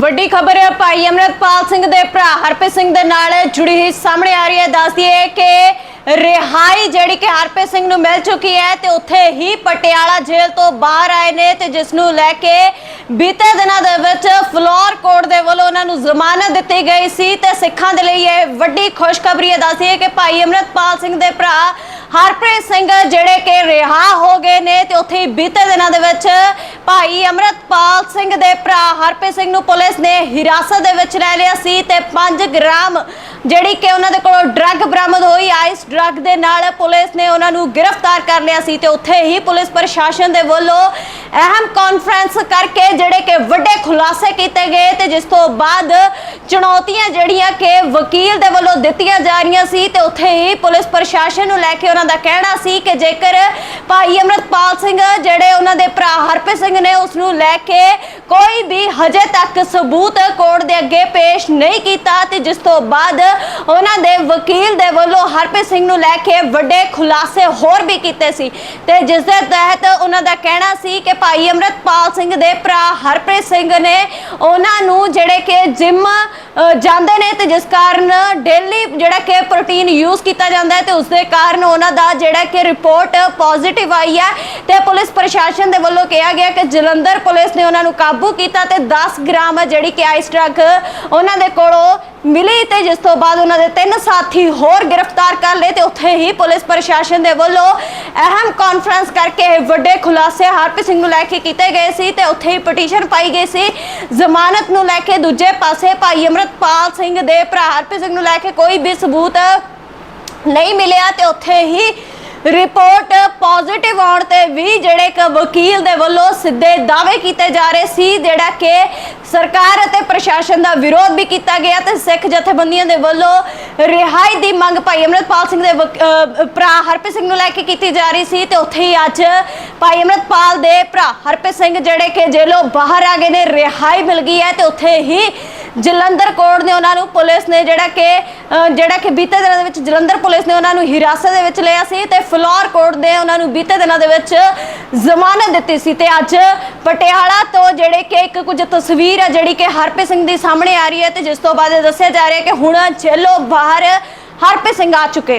ਵੱਡੀ ਖਬਰ ਹੈ, ਭਾਈ ਅਮਰਤਪਾਲ ਸਿੰਘ ਦੇ ਭਰਾ ਹਰਪ੍ਰੀਤ ਸਿੰਘ ਦੇ ਨਾਲ ਜੁੜੀ ਹੋਈ ਸਾਹਮਣੇ ਆ ਰਹੀ ਹੈ। ਦੱਸਦੀ ਹੈ ਕਿ ਰਿਹਾਈ ਜਿਹੜੀ ਕਿ ਹਰਪ੍ਰੀਤ ਸਿੰਘ ਨੂੰ ਮਿਲ ਚੁੱਕੀ ਹੈ ਤੇ ਉੱਥੇ ਹੀ ਪਟਿਆਲਾ ਜੇਲ੍ਹ ਤੋਂ ਬਾਹਰ ਆਏ ਨੇ ਤੇ ਜਿਸ ਨੂੰ ਲੈ ਕੇ ਬੀਤੇ ਦਿਨਾਂ ਦੇ ਵਿੱਚ ਫਲੋਰ ਕੋਰਟ ਦੇ ਵੱਲੋਂ ਉਹਨਾਂ ਨੂੰ ਜ਼ਮਾਨਤ ਦਿੱਤੀ ਗਈ ਸੀ ਤੇ ਸਿੱਖਾਂ ਦੇ ਲਈ ਇਹ ਵੱਡੀ ਖੁਸ਼ਖਬਰੀ ਹੈ। ਦੱਸਦੀ ਹੈ ਕਿ ਭਾਈ ਅਮਰਤਪਾਲ ਸਿੰਘ ਦੇ ਭਰਾ ਹਰਪ੍ਰੀਤ ਸਿੰਘ ਜਿਹੜੇ ਕਿ ਰਿਹਾ ਹੋ ਉੱਥੇ ਬੀਤੇ ਦਿਨਾਂ ਦੇ ਵਿੱਚ ਭਾਈ ਅਮਰਤਪਾਲ ਸਿੰਘ ਦੇ ਭਰਾ ਹਰਪ੍ਰੀਤ ਸਿੰਘ ਨੂੰ ਪੁਲਿਸ ਨੇ ਹਿਰਾਸਤ ਦੇ ਵਿੱਚ ਲੈ ਲਿਆ ਸੀ ਤੇ 5 ਗ੍ਰਾਮ ਜਿਹੜੀ ਕਿ ਉਹਨਾਂ ਦੇ ਕੋਲੋਂ ਡਰੱਗ ਬਰਾਮਦ ਹੋਈ, ਆਈਸ ਡਰੱਗ ਦੇ ਨਾਲ ਪੁਲਿਸ ਨੇ ਉਹਨਾਂ ਨੂੰ ਗ੍ਰਿਫਤਾਰ ਕਰ ਲਿਆ ਸੀ ਤੇ ਉੱਥੇ ਹੀ ਪੁਲਿਸ ਪ੍ਰਸ਼ਾਸਨ ਦੇ ਵੱਲੋਂ ਅਹਿਮ ਕਾਨਫਰੰਸ ਕਰਕੇ ਜਿਹੜੇ ਕਿ ਵੱਡੇ ਖੁਲਾਸੇ ਕੀਤੇ ਗਏ ਤੇ ਜਿਸ ਤੋਂ ਬਾਅਦ ਚੁਣੌਤੀਆਂ ਜਿਹੜੀਆਂ ਕਿ ਵਕੀਲ ਦੇ ਵੱਲੋਂ ਦਿੱਤੀਆਂ ਜਾ ਰਹੀਆਂ ਸੀ ਤੇ ਉੱਥੇ ਹੀ ਪੁਲਿਸ ਪ੍ਰਸ਼ਾਸਨ ਨੂੰ ਲੈ ਕੇ ਉਹਨਾਂ ਦਾ ਕਹਿਣਾ ਸੀ ਕਿ ਜੇਕਰ ਭਾਈ ਅਮਰਤਪਾਲ ਸਿੰਘ ਜਿਹੜੇ ਉਹਨਾਂ ਦੇ ਭਰਾ ਹਰਪ੍ਰੀਤ ਸਿੰਘ ਨੇ ਉਸ ਨੂੰ ਲੈ ਕੇ ਕੋਈ ਵੀ ਹਜੇ ਤੱਕ ਸਬੂਤ ਕੋਰਟ ਦੇ ਅੱਗੇ ਪੇਸ਼ ਨਹੀਂ ਕੀਤਾ ਤੇ ਜਿਸ ਤੋਂ ਬਾਅਦ ਉਹਨਾਂ ਦੇ ਵਕੀਲ ਦੇ ਵੱਲੋਂ ਹਰਪ੍ਰੀਤ ਸਿੰਘ ਨੂੰ ਲੈ ਕੇ ਵੱਡੇ ਖੁਲਾਸੇ ਹੋਰ ਵੀ ਕੀਤੇ ਸੀ ਤੇ ਜਿਸ ਦੇ ਤਹਿਤ ਉਹਨਾਂ ਦਾ ਕਹਿਣਾ ਸੀ ਕਿ ਭਾਈ ਅਮਰਤਪਾਲ ਸਿੰਘ ਦੇ ਭਰਾ ਹਰਪ੍ਰੀਤ ਸਿੰਘ ਨੇ ਉਹਨਾਂ ਨੂੰ ਜਿਹੜੇ ਕਿ ਜਿਮ ਜਾਂਦੇ ਨੇ ਤੇ ਜਿਸ ਕਾਰਨ ਡੇਲੀ ਜਿਹੜਾ ਕਿ ਪ੍ਰੋਟੀਨ ਯੂਜ਼ ਕੀਤਾ ਜਾਂਦਾ ਹੈ ਤੇ ਉਸ ਦੇ ਕਾਰਨ ਉਹਨਾਂ ਦਾ ਜਿਹੜਾ ਕਿ ਰਿਪੋਰਟ ਪੋਜ਼ਿਟਿਵ ਆਈ ਹੈ ਤੇ ਪੁਲਿਸ ਪ੍ਰਸ਼ਾਸਨ ਦੇ ਵੱਲੋਂ ਕਿਹਾ ਗਿਆ ਕਿ ਜਲੰਧਰ ਪੁਲਿਸ ਨੇ ਉਹਨਾਂ ਨੂੰ ਕਾਬੂ ਕੀਤਾ ਤੇ 10 ਗ੍ਰਾਮ ਜਿਹੜੀ ਕਿ ਆਈਸ ਡਰੱਗ ਉਹਨਾਂ ਦੇ ਕੋਲੋਂ ਮਿਲੀ ਤੇ ਜਿਸ ਤੋਂ ਬਾਅਦ ਉਹਨਾਂ ਦੇ ਤਿੰਨ ਸਾਥੀ ਹੋਰ ਗ੍ਰਿਫਤਾਰ ਕਰ ਲਏ ਤੇ ਉੱਥੇ ਹੀ ਪੁਲਿਸ ਪ੍ਰਸ਼ਾਸਨ ਦੇ ਵੱਲੋਂ ਅਹਿਮ ਕਾਨਫਰੰਸ ਕਰਕੇ ਵੱਡੇ ਖੁਲਾਸੇ ਹਰਪ੍ਰੀਤ ਸਿੰਘ ਨੂੰ ਲੈ ਕੇ ਕੀਤੇ ਗਏ ਸੀ ਤੇ ਉੱਥੇ ਹੀ ਪਟੀਸ਼ਨ ਪਾਈ ਗਈ ਸੀ। ਜ਼ਮਾਨਤ ਨੂੰ ਲੈ ਕੇ ਦੂਜੇ ਪਾਸੇ ਭਾਈ ਅਮਰਤਪਾਲ ਸਿੰਘ ਦੇ ਭਰਾ ਹਰਪ੍ਰੀਤ ਸਿੰਘ ਨੂੰ ਲੈ ਕੇ ਕੋਈ ਵੀ ਸਬੂਤ ਨਹੀਂ ਮਿਲਿਆ ਤੇ ਉੱਥੇ ਹੀ ਰਿਪੋਰਟ ਪੋਜ਼ਿਟਿਵ ਆਉਣ ਤੇ ਵੀ ਜਿਹੜੇ ਇੱਕ ਵਕੀਲ ਦੇ ਵੱਲੋਂ ਸਿੱਧੇ ਦਾਅਵੇ ਕੀਤੇ ਜਾ ਰਹੇ ਸੀ, ਜਿਹੜਾ ਕਿ ਸਰਕਾਰ ਅਤੇ ਪ੍ਰਸ਼ਾਸਨ ਦਾ ਵਿਰੋਧ ਵੀ ਕੀਤਾ ਗਿਆ ਤੇ ਸਿੱਖ ਜਥੇਬੰਦੀਆਂ ਦੇ ਵੱਲੋਂ ਰਿਹਾਈ ਦੀ ਮੰਗ ਭਾਈ ਅਮਰਤਪਾਲ ਸਿੰਘ ਦੇ ਭਰਾ ਹਰਪ੍ਰੀਤ ਸਿੰਘ ਨੂੰ ਲੈ ਕੇ ਕੀਤੀ ਜਾ ਰਹੀ ਸੀ ਤੇ ਉੱਥੇ ਹੀ ਅੱਜ ਭਾਈ ਅਮਰਤਪਾਲ ਦੇ ਭਰਾ ਹਰਪ੍ਰੀਤ ਸਿੰਘ, ਜਿਹੜੇ ਕਿ ਜੇਲੋਂ ਬਾਹਰ ਆ ਗਏ ਨੇ, ਰਿਹਾਈ ਮਿਲ ਗਈ ਹੈ ਤੇ ਉੱਥੇ ਹੀ ਜਲੰਧਰ ਕੋਰਟ ਨੇ ਉਹਨਾਂ ਨੂੰ ਪੁਲਿਸ ਨੇ ਜਿਹੜਾ ਕਿ ਜਿਹੜਾ ਕਿ ਬੀਤੇ ਦਿਨਾਂ ਦੇ ਵਿੱਚ ਜਲੰਧਰ ਪੁਲਿਸ ਨੇ ਉਹਨਾਂ ਨੂੰ ਹਿਰਾਸਤ ਦੇ ਵਿੱਚ ਲਿਆ ਸੀ ਤੇ ਫਲੋਰ ਕੋਰਟ ਨੇ ਉਹਨਾਂ ਨੂੰ ਬੀਤੇ ਦਿਨਾਂ ਦੇ ਵਿੱਚ ਜ਼ਮਾਨਤ ਦਿੱਤੀ ਸੀ ਤੇ ਅੱਜ ਪਟਿਆਲਾ ਤੋਂ ਜਿਹੜੇ ਕਿ ਇੱਕ ਕੁਝ ਤਸਵੀਰ ਹੈ ਜਿਹੜੀ ਕਿ ਹਰਪ੍ਰੀਤ ਸਿੰਘ ਦੀ ਸਾਹਮਣੇ ਆ ਰਹੀ ਹੈ ਤੇ ਜਿਸ ਤੋਂ ਬਾਅਦ ਦੱਸਿਆ ਜਾ ਰਿਹਾ ਕਿ ਹੁਣ ਜੇਲੋਂ ਬਾਹਰ ਹਰਪ੍ਰੀਤ ਸਿੰਘ ਆ ਚੁੱਕੇ ਨੇ।